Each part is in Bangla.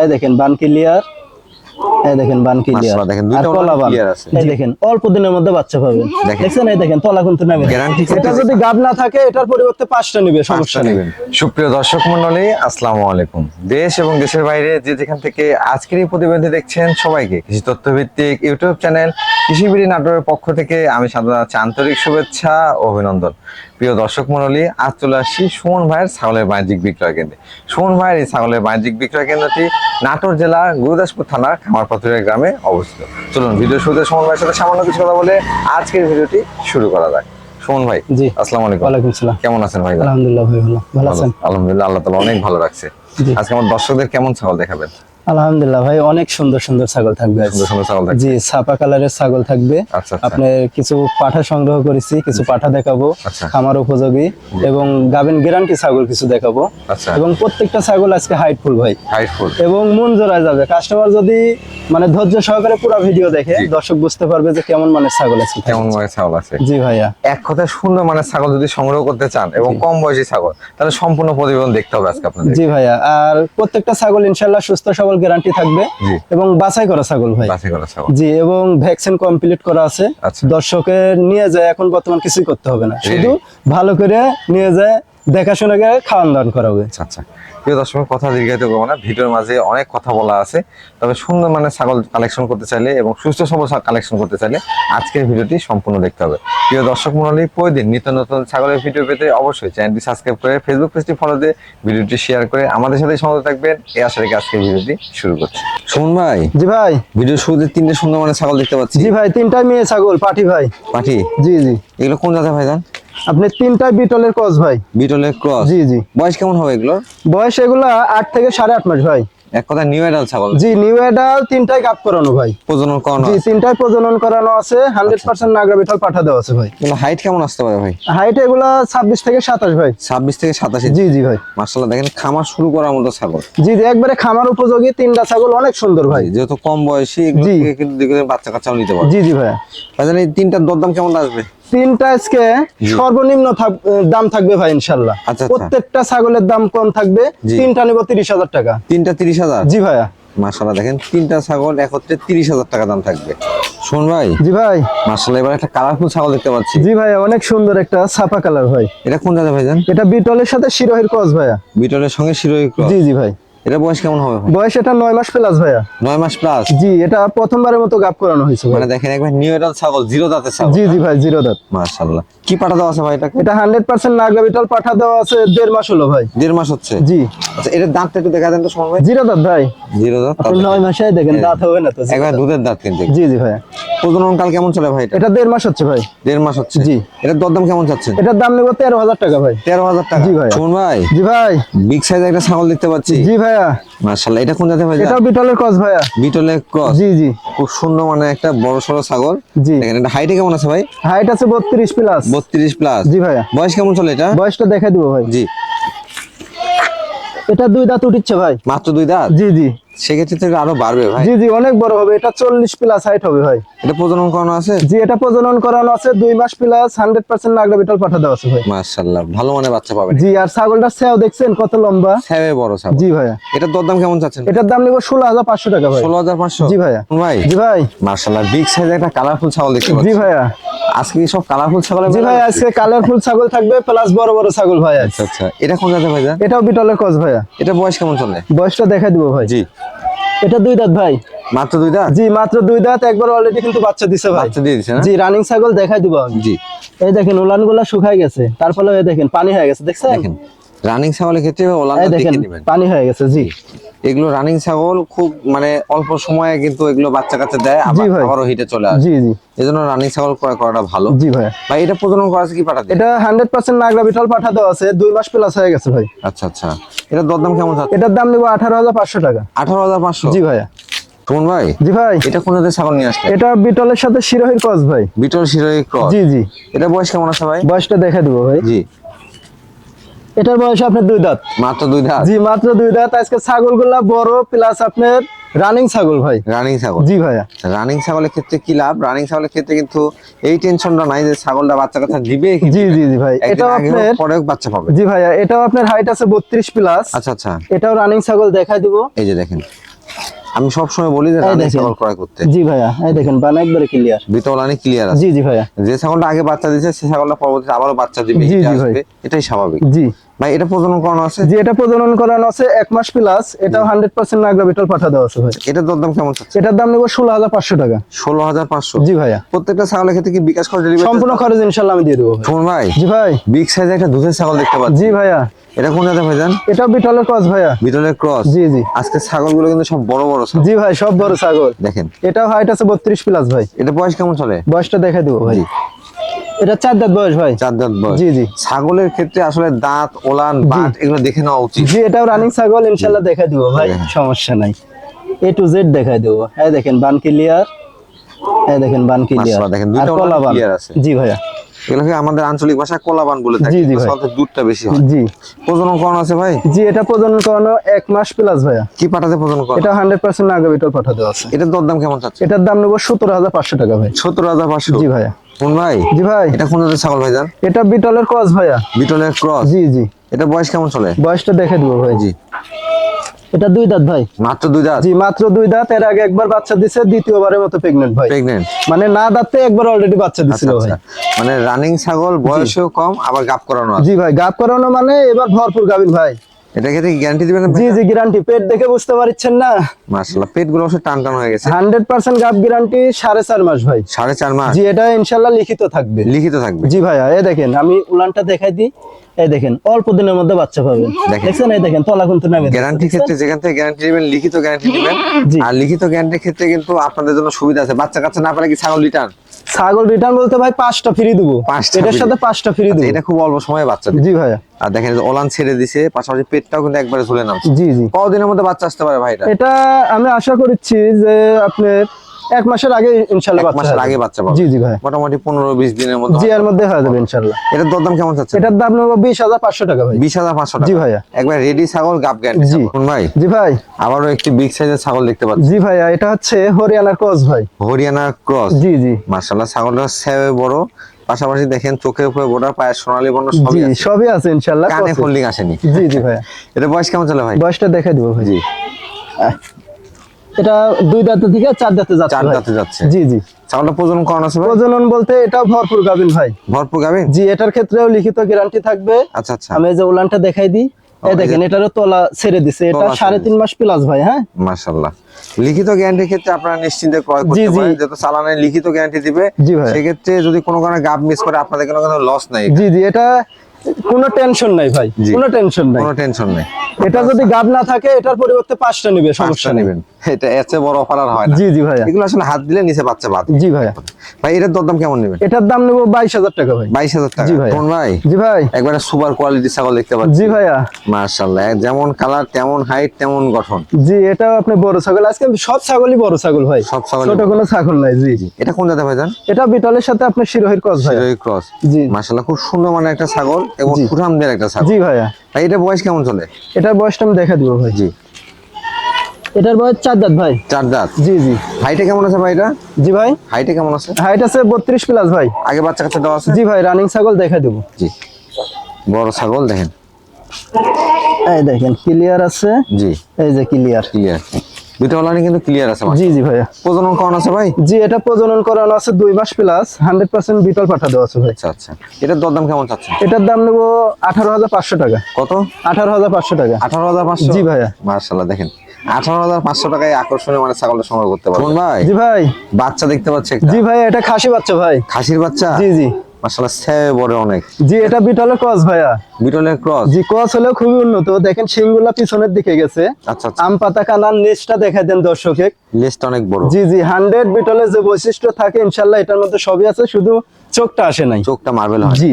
এই দেখেন বান ক্লিয়ার এই দেখেন বান ক্লিয়ার দেখেন, দুইটা কলা বান। এই দেখেন অল্প দিনের মধ্যে বাচ্চা পাবেন দেখেন। এই দেখেন তলা কিন্তু নামে Guarantee এটা যদি গাব না থাকে এটার পরিবর্তে পাঁচটা নিবে সমস্যা নেই। সুপ্রিয় দর্শক মন্ডলী আসসালামু আলাইকুম। দেশ এবং দেশের বাইরে যে যেখান থেকে আজকের এই প্রতিবেদন দেখছেন সবাইকে কৃষি তথ্য ভিত্তিক ইউটিউব চ্যানেল কৃষিবিড়ি নাটোরের পক্ষ থেকে আমি সাধারণ আন্তরিক শুভেচ্ছা ও অভিনন্দন। প্রিয় দর্শক মন্ডলী আজ চলে আসছি সুমন ভাইয়ের ছাগলের বাণিজ্যিক বিক্রয় কেন্দ্রে। সুমন ভাইয়ের এই ছাগলের বাণিজ্যিক বিক্রয় কেন্দ্রটি নাটোর জেলার গুরুদাসপুর থানার খামারপাথুরিয়া গ্রামে অবস্থিত। চলুন ভিডিও শুরুতে সুমন ভাইয়ের সাথে সামান্য কিছু কথা বলে আজকের ভিডিওটি শুরু করা যাক। সুমন ভাই জি। আসসালামু আলাইকুম। ওয়ালাইকুম আসসালাম কেমন আছেন ভাই? আলহামদুলিল্লাহ ভাই ভালো। ভালো আছেন। আলহামদুলিল্লাহ আল্লাহ তাআলা অনেক ভালো রাখছে। আজকে আমার দর্শকদের কেমন ছাগল দেখাবেন? আলহামদুলিল্লাহ ভাই অনেক সুন্দর সুন্দর ছাগল থাকবে সুন্দর সুন্দর ছাগল দেখাবেন জি ছাপা কালারের ছাগল থাকবে। আচ্ছা আচ্ছা। আপনার কিছু পাঠা সংগ্রহ করেছি কিছু পাঠা দেখাবো আচ্ছা। খামার উপযোগী এবং গাবেন গ্যারান্টি ছাগল কিছু দেখাবো। এবং প্রত্যেকটা ছাগল আজকে হাইটফুল ভাই। হাইটফুল এবং মন জোড়ায় যাবে। কাস্টমার যদি মানে ধৈর্য সহকারে পুরো ভিডিও দেখে দর্শক বুঝতে পারবে যে কেমন মানের ছাগল আছে। কেমন মানে ছাগল আছে। জি ভাইয়া। এক কথায় সুন্দর মানে ছাগল যদি সংগ্রহ করতে চান এবং কম বয়সী ছাগল তাহলে সম্পূর্ণ প্রতিবেদন দেখতে হবে আজকে আপনাদের। জি ভাইয়া। আর প্রত্যেকটা ছাগল ইনশাল্লাহ সুস্থ সবল গ্যারান্টি থাকবে। এবং বাছাই করা ছাগল ভাই। বাছাই করা ছাগল। জি এবং ভ্যাকসিন কমপ্লিট করা আছে। আচ্ছা। দর্শকের নিয়ে যায় এখন বর্তমান কিছুই করতে হবে না। শুধু ভালো করে নিয়ে যায় দেখাশোনা করে খাওয়ান দাওয়ান করা হবে। আচ্ছা আচ্ছা। প্রিয় দর্শক কথা দীর্ঘায়িত করব না। ভিডিওর মাঝে অনেক কথা বলা আছে। তবে সুন্দর মানে ছাগল কালেকশন করতে চাইলে এবং সুস্থ সবল কালেকশন করতে চাইলে আজকের ভিডিওটি সম্পূর্ণ দেখতে হবে। প্রিয় দর্শক মন্ডলী প্রতিদিন নিত্য নতুন ছাগলের ভিডিও পেতে অবশ্যই চ্যানেলটি সাবস্ক্রাইব করে ফেসবুক পেজটি ফলো দিয়ে ভিডিওটি শেয়ার করে আমাদের সাথে সঙ্গে থাকবেন। এই আশা রেখে আজকের ভিডিওটি শুরু করছি। সুমন ভাই জি ভাই। ভিডিও শুরুতে তিনটে সুন্দর মানে ছাগল দেখতে পাচ্ছি। জি ভাই তিনটাই মেয়ে ছাগল পাটি ভাই। পাঠি? জি জি। এগুলো কোন জাতের ভাই জান? আপনি তিনটা বিটলের কস ভাই। বিটলের ক্রস জি জি। বয়স কেমন হবে এগুলো? বয়স এগুলা আট থেকে সাড়ে আট মাস ভাই। এক কথা নিউ এডাল ছাগল। জি নিউ এডাল তিনটাই গাপ করানো ভাই। প্রজনন করানো জি তিনটাই প্রজনন করানো আছে। হান্ড্রেড পার্সেন্ট নাগরা বিটল পাঠা দেওয়া আছে ভাই। এগুলো হাইট কেমন আসতে পারে ভাই? হাইট এগুলা ছাব্বিশ থেকে সাতাশ ভাই। ছাব্বিশ থেকে সাতাশি জি জি ভাই। মার্শাল্লাহ দেখেন খামার শুরু করার মতো ছাগল। জি জি একবারে খামার উপযোগী তিনটা ছাগল অনেক সুন্দর ভাই। যেহেতু কম বয়সী এগুলো কিন্তু বাচ্চা কাচ্চাও নিতে পারে জি জি ভাই। ভাইজান এই তিনটার দরদাম কেমন আসবে? তিনটা আজকে সর্বনিম্ন দাম থাকবে ভাই ইনশাল্লাহ। আচ্ছা, আচ্ছা। প্রত্যেকটা ছাগলের দাম কম থাকবে। তিনটা নিব তিরিশ হাজার টাকা। তিনটা তিরিশ হাজার? জি ভাইয়া। মার্শাল্লাহ দেখেন তিনটা ছাগল একত্রে তিরিশ হাজার টাকা দাম থাকবে। শোন ভাই। জি ভাই। মার্শাল্লাহ এবার একটা কালারফুল ছাগল দেখতে পাচ্ছি। জি ভাইয়া অনেক সুন্দর একটা ছাপা কালার ভাই। এটা কোন জায়গা ভাইজান? এটা বিটলের সাথে শিরোহের কস ভাইয়া। বিটলের সঙ্গে শিরোহের ক্রস জি জি ভাই। এটা বয়স কেমন হবে ভাই? বয়স এটা নয় মাস প্লাস ভাইয়া। নয় মাস প্লাস জি এটা প্রথমবারের মতো গাপ করানো হয়েছে মানে দেখেন একবার নিউ ছাগল জিরো দাঁতের ছাগল। জি জি ভাই জিরো দাঁত। মার্শাল্লাহ কি পাঠা দেওয়া আছে ভাই এটা নাগরা বিটল পাঠা দেওয়া আছে দেড় মাস হলো ভাই। দেড় মাস হচ্ছে? জি। আচ্ছা দাঁতটা একটু দেখা দেন তো সময় ভাই। জিরো দাঁত ভাই। জিরো দাঁত আপনি নয় মাসে দেখেন দাঁত হবে না তো একবার দুধের দাঁত কিন্তু জি জি ভাইয়া। প্রজনন কাল কেমন চলে ভাই এটা? এটা দেড় মাস হচ্ছে ভাই। দেড় মাস হচ্ছে? জি। এটার দরদাম কেমন চাচ্ছেন? এটার দাম নেব তেরো হাজার টাকা ভাই। তেরো হাজার টাকা? জি ভাই। শোন ভাই। জি ভাই। বিগ সাইজ একটা ছাগল দেখতে পাচ্ছি। জি ভাইয়া? মাশাআল্লাহ এটা কোন জাতের ভাইয়া? এটা বিটলের ক্রস ভাইয়া। বিটলে ক্রস জি জি। খুব সুন্দর মানে একটা বড় সড়ো ছাগল। জি। দেখেন এটা হাইটে কেমন আছে ভাই? হাইট আছে বত্রিশ প্লাস বত্রিশ প্লাস জি ভাইয়া। বয়স কেমন চলে এটা? বয়সটা দেখা দিব ভাই। জি। এটা দুই দাঁত উঠিচ্ছে ভাই। মাত্র দুই দাঁত? জি জি। সেক্ষেত্রে আরও বাড়বে ভাই। জি জি অনেক বড় হবে। এটা চল্লিশ প্লাস হাইট হবে ভাই। এটা প্রজনন করানো আছে? জি এটা প্রজনন করানো আছে। দুই মাস প্লাস হান্ড্রেড পার্সেন্ট নাগরা বিটল পাঠা দেওয়া আছে ভাই। মার্শাল্লাহ ভালো মানে বাচ্চা পাবেন। জি আর ছাগলটার সেও দেখছেন কত লম্বা? বড় ছাগল। জি ভাইয়া। এটার দরদাম কেমন চাচ্ছেন? এটার দাম নেব ষোলো হাজার পাঁচশো টাকা ভাই। ষোলো হাজার পাঁচশো? জি ভাইয়া। ভাই? জি ভাই। মার্শাল্লাহ বিগ সাইজ একটা কালারফুল ছাগল দেখতে জি ভাইয়া। আজকে কি সব কালারফুল ছাগল জি ভাই আজকে কালারফুল ছাগল থাকবে প্লাস বড় বড় ছাগল ভাই আচ্ছা আচ্ছা। এটা কোন জাতের ভাই এটাও বিটলের কস ভাইয়া। এটা বয়স কেমন চলে? বয়সটা দেখা দিব ভাই। জি। এটা দুই দাঁত ভাই। মাত্র দুই দাঁত? জি মাত্র দুই দাঁত। একবার অলরেডি কিন্তু বাচ্চা দিছে ভাই। বাচ্চা দিয়ে দিছে না? জি রানিং ছাগল দেখাই দিব জি। এই দেখেন উলান শুকায় শুকাই গেছে তারপরে এই দেখেন পানি হয়ে গেছে দেখছেন? দেখেন। রানিং ছাগলের ক্ষেত্রে ওলান দেখে নেবেন। পানি হয়ে গেছে জি। এগুলো রানিং ছাগল খুব মানে অল্প সময়ে কিন্তু এগুলো বাচ্চা কাচ্চা দেয় আবার আবারও হিটে চলে আসে। জি জি। এই জন্য রানিং ছাগল ক্রয় করাটা ভালো। জি ভাই। ভাই এটা প্রজনন করা আছে কি পাঠাতে এটা হান্ড্রেড পার্সেন্ট নাগরা বিটল পাঠা দেওয়া আছে দুই মাস প্লাস হয়ে গেছে ভাই। আচ্ছা আচ্ছা। এটা দরদাম কেমন যাচ্ছে? এটার দাম নেব আঠারো হাজার পাঁচশো টাকা। আঠারো হাজার পাঁচশো? জি ভাইয়া। সুমন ভাই জি ভাই। এটা কোন জাতের ছাগল নিয়ে আসলে এটা বিটলের সাথে শিরোহির কস ভাই। বিটল শিরোই ক্রস। জি জি। এটা বয়স কেমন আছে ভাই? বয়সটা দেখা দিব ভাই। জি। এটার বয়স আপনার দুই দাঁত। মাত্র দুই দাঁত। জি মাত্র দুই দাঁত। আজকে ছাগলগুলা বড় প্লাস আপনার রানিং ছাগল ভাই। রানিং ছাগল। জি ভাইয়া। রানিং ছাগলের ক্ষেত্রে কি লাভ? রানিং ছাগলের ক্ষেত্রে কিন্তু এই টেনশনটা নাই যে ছাগলটা বাচ্চা কাচ্চা দিবে জি জি জি ভাই। এটাও আপনার পরে বাচ্চা পাবে। জি ভাইয়া এটাও আপনার হাইট আছে বত্রিশ প্লাস আচ্ছা আচ্ছা। এটাও রানিং ছাগল দেখাই দিব। এই যে দেখেন। আমি সব সময় বলি যে রানিং ছাগল ক্রয় করতে। জি ভাইয়া এই দেখেন বানা একবারে ক্লিয়ার বিটলানি ক্লিয়ার আছে। জি জি ভাইয়া। যে ছাগলটা আগে বাচ্চা দিচ্ছে সে ছাগলটা পরবর্তীতে আবারও বাচ্চা দিবে জি, জি ভাই। এটাই স্বাভাবিক। জি। ভাই এটা প্রজনন করানো আছে? জি এটা প্রজনন করানো আছে এক মাস প্লাস এটাও হান্ড্রেড পার্সেন্ট নাগরা বিটল পাঠা দেওয়া আছে ভাই। এটার দরদাম কেমন এটার দাম নেব ষোলো হাজার পাঁচশো টাকা। ষোলো হাজার পাঁচশো? জি ভাইয়া। প্রত্যেকটা ছাগলের ক্ষেত্রে কি বিকাশ ডেলিভারি সম্পূর্ণ খরচ ইনশাল্লাহ আমি দিয়ে দেবো ভাই। জি ভাই। বিগ সাইজে একটা দুধের ছাগল দেখতে পাচ্ছি। জি ভাইয়া। এটা কোন জায়গায় ভাইজান? এটা বিটলের কস ভাইয়া। বিটলের ক্রস জি জি। আজকে ছাগলগুলো কিন্তু সব বড় বড় ছাগল। জি ভাই সব বড় ছাগল। দেখেন। এটাও হাইট আছে বত্রিশ প্লাস ভাই। এটা বয়স কেমন চলে? বয়সটা দেখাই দেবো ভাই। এটা চার দাঁত বয়স ভাই। চার দাঁত বয়স। জি, জি। ছাগলের ক্ষেত্রে আসলে দাঁত ওলান বাট এগুলো দেখে নেওয়া উচিত। জি এটাও রানিং ছাগল ইনশাল্লাহ দেখাই দিব ভাই হ্যাঁ। সমস্যা নাই। এ টু জেড দেখাই দেবো। এই দেখেন বান ক্লিয়ার এই দেখেন বান ক্লিয়ার দেখেন আর কলা বান। জি ভাইয়া। এগুলোকে আমাদের আঞ্চলিক ভাষায় কোলাবান বলে থাকি সাথে দুধটা বেশি হয়। জি। প্রজনন করানো আছে ভাই? জি এটা প্রজনন করানো এক মাস প্লাস ভাইয়া। কি পাঠাতে প্রজনন করা এটা হান্ড্রেড পার্সেন্ট নাগা বিটল পাঠা দেওয়া আছে। এটার দরদাম কেমন চাচ্ছে? এটার দাম নেব সতেরো হাজার পাঁচশো টাকা ভাই। সত্তর হাজার পাঁচশো? জি ভাইয়া। কোন ভাই? জি ভাই। এটা কোন জাতের ছাগল ভাই এটা বিটলের কস ভাইয়া। বিটলের ক্রস? জি জি। এটা বয়স কেমন চলে? বয়সটা দেখে দিব ভাই। জি। এটা দুই দাঁত ভাই। মাত্র দুই দাঁত? জি মাত্র দুই দাঁত। এর আগে একবার বাচ্চা দিছে দ্বিতীয়বারের মতো প্রেগনেন্ট ভাই। প্রেগনেন্ট মানে না দাঁতে একবার অলরেডি বাচ্চা দিছিল আচ্ছা। ভাই। আচ্ছা মানে রানিং ছাগল বয়সেও কম আবার গাপ করানো জি ভাই গাপ করানো মানে এবার ভরপুর গাবিন ভাই। এটা ক্ষেত্রে গ্যারান্টি দিবেন জি জি গ্যারান্টি পেট দেখে বুঝতে পারছেন না? মাশাআল্লাহ পেটগুলো অবশ্য টান টান হয়ে গেছে। হান্ড্রেড পার্সেন্ট গাপ গ্যারান্টি সাড়ে চার মাস ভাই। মাস? জি এটা লিখিত থাকবে। লিখিত থাকবে। জি ভাইয়া এই দেখেন আমি উলানটা দেখাই দিই। এই দেখেন অল্প দিনের মধ্যে বাচ্চা পাবেন। দেখেন। এই দেখেন তলা কিন্তু নামে গ্যারান্টির ক্ষেত্রে যেখান থেকে গ্যারান্টি দিবেন লিখিত গ্যারান্টি দিবেন আর লিখিত গ্যারান্টির ক্ষেত্রে কিন্তু আপনাদের জন্য সুবিধা আছে। বাচ্চা কাচ্চা না পারে কি ছাগল রিটার্ন ছাগল রিটার্ন বলতে ভাই পাঁচটা ফ্রি দেবো। পাঁচটা এটার সাথে পাঁচটা ফ্রি দেবো। এটা খুব অল্প সময় বাচ্চা জি ভাইয়া। আর দেখেন যে ওলান ছেড়ে দিছে পাশাপাশি পেটটাও কিন্তু একবারে ঝুলে নামছে। জি জি। কদিনের মধ্যে বাচ্চা আসতে পারে ভাই এটা? এটা আমি আশা করছি যে আপনার এক মাসের আগে ইনশাল্লাহ এক বাচ্চা মাসের আগে বাচ্চা পাবে। জি জি ভাই। মোটামুটি পনেরো বিশ দিনের মধ্যে জি এর মধ্যে হয়ে যাবে ইনশাল্লাহ। এটার দরদাম কেমন চাচ্ছে এটার দাম নেব হাজার পাঁচশো টাকা ভাই। বিশ হাজার পাঁচশো টাকা। জি ভাইয়া। একবার রেডি ছাগল গাপ গ্যারান্টি জি। কোন ভাই। জি ভাই। আবারও একটি বিগ সাইজের ছাগল দেখতে পাচ্ছি। জি ভাইয়া এটা হচ্ছে হরিয়ানার ক্রস ভাই। হরিয়ানা ক্রস। জি জি। মার্শাল্লাহ ছাগলটা সেবে বড়। পাশাপাশি দেখেন চোখের উপরে গোটা পায়ের সোনালী বর্ণ সবই আছে। সবই আছে ইনশাল্লাহ কানে ফোল্ডিং আসেনি। জি জি ভাইয়া। এটা বয়স কেমন চলে ভাই? বয়সটা দেখে দিব ভাই। জি। এটা দুই দাঁতে থেকে চার দাঁতে যাচ্ছে চার দাঁতে যাচ্ছে। জি জি। ছাগলটা প্রজনন করানো আছে প্রজনন বলতে এটা ভরপুর গাবিন ভাই। ভরপুর গাবেন? জি এটার ক্ষেত্রেও লিখিত গ্যারান্টি থাকবে। আচ্ছা আচ্ছা। আমি যে উলানটা দেখাই দিই। এই দেখেন এটারও তলা ছেড়ে দিছে। এটা সাড়ে তিন মাস প্লাস ভাই হ্যাঁ? মার্শাল্লাহ লিখিত গ্যারান্টির ক্ষেত্রে আপনারা নিশ্চিন্তে ক্রয় জি, করতে। পারেন। যেহেতু চালানের লিখিত গ্যারান্টি দিবে। সেক্ষেত্রে যদি কোনো কারণে গাব মিস করে আপনাদের কোনো কোনো লস নাই জি জি এটা কোনো টেনশন নাই ভাই। কোনো টেনশন নাই। কোনো টেনশন নেই। এটা যদি গাব না থাকে এটার পরিবর্তে পাঁচটা নিবে সমস্যা নেবেন। এটা চেয়ে বড় অফার আর হয় না। জি জি ভাইয়া। এগুলো আসলে হাত দিলে নিচে বাচ্চা বাদ জি ভাইয়া। ভাই এটার দরদাম কেমন নেবেন? এটার দাম নেব বাইশ হাজার টাকা ভাই। বাইশ হাজার টাকা। জি ভাই। কোন ভাই? জি ভাই। একবারে সুপার কোয়ালিটি ছাগল দেখতে পাচ্ছি। জি ভাইয়া। মার্শাল্লাহ যেমন কালার তেমন হাইট তেমন গঠন। জি এটাও আপনি বড় ছাগল। আজকে সব ছাগলই বড় ছাগল ভাই। সব ছাগল ছোট কোনো ছাগল নাই জি। জি এটা কোন জাতে ভাই জান? এটা বিটলের সাথে আপনার শিরোহির কস ভাই শিরোহির ক্রস। জি। মার্শাল্লাহ খুব সুন্দর মানে একটা ছাগল এবং জি। সুঠামদের একটা ছাগল। জি ভাইয়া। ভাই এটা বয়স কেমন চলে? এটার বয়সটা আমি দেখা দিব ভাই। জি। এটার বয়স চার দাঁত ভাই। চার দাঁত? জি জি। হাইটে কেমন আছে ভাইটা জি ভাই। হাইটে কেমন আছে? হাইট আছে বত্রিশ প্লাস ভাই। আগে বাচ্চা কাচ্চা দাও আছে? জি ভাই রানিং ছাগল দেখা দেবো। জি। বড় ছাগল দেখেন। এই দেখেন ক্লিয়ার আছে। জি। এই যে ক্লিয়ার ক্লিয়ার দুইটা অনলাইনে কিন্তু ক্লিয়ার আছে জি জি ভাইয়া। প্রজনন করানো আছে ভাই? জি এটা প্রজনন করানো আছে দুই মাস প্লাস হান্ড্রেড পার্সেন্ট বিটল পাঠা দেওয়া আছে ভাই। আচ্ছা আচ্ছা। এটার দরদাম কেমন চাচ্ছেন? এটার দাম নেব আঠারো হাজার পাঁচশো টাকা। কত? আঠারো হাজার পাঁচশো টাকা। আঠারো হাজার পাঁচশো? জি ভাইয়া। দেখেন। আঠারো হাজার পাঁচশো টাকায় আকর্ষণীয় মানে ছাগলটা সংগ্রহ করতে পারবেন। ভাই? জি ভাই। বাচ্চা দেখতে পাচ্ছে জি ভাই এটা খাসি বাচ্চা ভাই। খাসির বাচ্চা? জি জি। মার্শাল্লাহ সে বড় অনেক। জি এটা বিটলের ক্রস ভাইয়া। বিটলের ক্রস? জি ক্রস হলেও খুবই উন্নত। দেখেন শিংগুলা পিছনের দিকে গেছে। আচ্ছা আচ্ছা। আম পাতা দেন দর্শকে। লেজটা অনেক বড়। জি জি হান্ড্রেড বিটলের যে বৈশিষ্ট্য থাকে ইনশাল্লাহ এটার মধ্যে সবই আছে শুধু চোখটা আসে নাই। চোখটা মার্বেল হয়। জি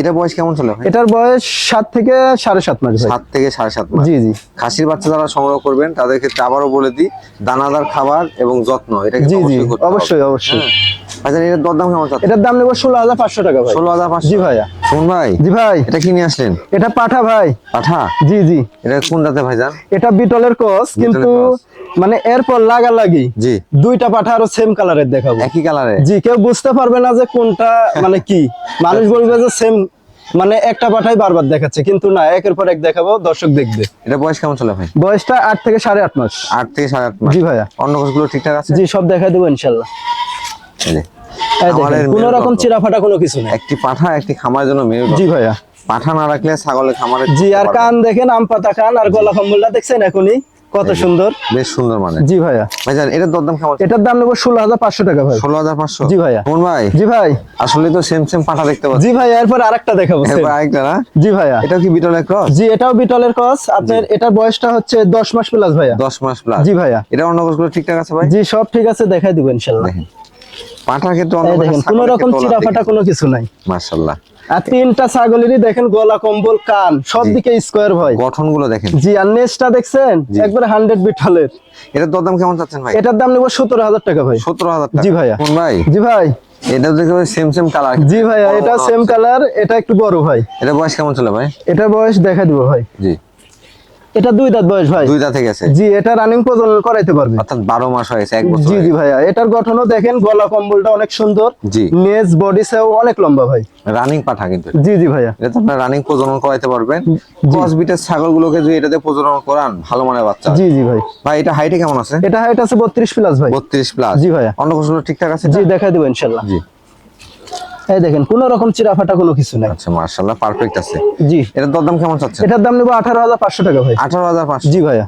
এটা বয়স কেমন চলে এটার বয়স সাত থেকে সাড়ে সাত মাস সাত থেকে সাড়ে সাত মাস। জি জি। খাসির বাচ্চা যারা সংগ্রহ করবেন তাদের ক্ষেত্রে আবারও বলে দিই দানাদার খাবার এবং যত্ন এটা জি জি অবশ্যই অবশ্যই হ্যাঁ। আচ্ছা এটার দরদাম কেমন চাচ্ছে এটার দাম নেব ষোলো হাজার পাঁচশো টাকা ভাই। ষোলো হাজার পাঁচশো। জি ভাইয়া। শুন ভাই জি ভাই। এটা কি নিয়ে আসলেন? এটা পাঠা ভাই। পাঠা? জি জি। এটা কোন জাতে ভাই যান এটা বিটলের কস কিন্তু। মানে এরপর লাগালাগি জি। দুইটা পাঠা আরও সেম কালারের দেখাবো। একই কালারে জি কেউ বুঝতে পারবে না যে কোনটা মানে কি। মানুষ বলবে যে সেম মানে একটা পাঠাই বারবার দেখাচ্ছে কিন্তু না একের পর এক দেখাবো দর্শক দেখবে। এটা বয়স কেমন চলে ভাই? বয়সটা আট থেকে সাড়ে আট মাস। আট থেকে সাড়ে আট মাস। জি ভাইয়া। অন্য কোষগুলো ঠিকঠাক আছে? জি সব দেখাই দেবো ইনশাল্লাহ। কোনো। রকম চিরাফাটা কোনো কিছু নেই। একটি পাঠা একটি খামার জন্য মেরু জি ভাইয়া। পাঠা না রাখলে ছাগলের খামারে জি আর কান দেখেন আম পাতা কান আর গলা কম্বলটা দেখছেন এখনই? কত সুন্দর? বেশ সুন্দর মানে। জি ভাইয়া। ভাই জান এটার দরদাম কেমন? এটার দাম নেব ষোলো হাজার পাঁচশো টাকা ভাই। ষোলো হাজার পাঁচশো? জি ভাইয়া। কোন ভাই? জি ভাই। আসলে তো সেম সেম পাঠা দেখতে পাচ্ছি। জি ভাই এরপর আরেকটা দেখাবো। আরেকটা না? জি ভাইয়া। এটা কি বিটলের ক্রস জি এটাও বিটলের ক্রস আপনার এটার বয়সটা হচ্ছে দশ মাস প্লাস ভাইয়া। দশ মাস প্লাস জি ভাইয়া। এটা অন্য কোষগুলো ঠিকঠাক আছে ভাই? জি সব ঠিক আছে দেখাই দিব ইনশাল্লাহ। পাঠার ক্ষেত্রে অন্য কোনো রকম চিরাফাটা কোনো কিছু নাই। মাশাল্লাহ। আর তিনটা ছাগলেরই দেখেন গলা কম্বল কান সব দিকে স্কোয়ার ভাই গঠনগুলো দেখেন। জি আর নেসটা দেখছেন? একবারে হান্ড্রেড বিটলের এটার দরদাম কেমন চাচ্ছেন ভাই? এটার দাম নেব সতেরো হাজার টাকা ভাই। সতেরো হাজার জি ভাইয়া। কোন ভাই? জি ভাই। এটা দেখেন সেম সেম কালার জি ভাইয়া এটা সেম কালার এটা একটু বড় ভাই। এটা বয়স কেমন চলে ভাই? এটার বয়স দেখা দিব ভাই। জি। এটা দুই দাঁত বয়স ভাই। দুই দাঁতে গেছে? জি এটা রানিং প্রজনন করাইতে পারবে। অর্থাৎ বারো মাস হয়েছে এক বছর জি জি ভাইয়া এটার গঠনও দেখেন গলা কম্বলটা অনেক সুন্দর। জি। নেজ বডি সেও অনেক লম্বা ভাই। রানিং পাঠা কিন্তু জি জি ভাইয়া। এটা তো রানিং প্রজনন করাইতে পারবেন। ক্রস বিটের ছাগলগুলোকে যদি এটাতে প্রজনন করান ভালো মানের বাচ্চা জি জি ভাই। ভাই এটা হাইটে কেমন আছে? এটা হাইট আছে বত্রিশ প্লাস ভাই। বত্রিশ প্লাস জি ভাইয়া। অন্য কোষগুলো ঠিকঠাক আছে? জি দেখাই দেবো ইনশাল্লাহ। জি। এই দেখেন কোনো রকম চিরাফাটা কোনো কিছু নাই। আচ্ছা মাশাআল্লাহ পারফেক্ট আছে। জি। এটার দরদাম কেমন চাচ্ছেন? এটার দাম নেব আঠারো হাজার পাঁচশো টাকা ভাই। আঠারো হাজার পাঁচশো। জি ভাইয়া।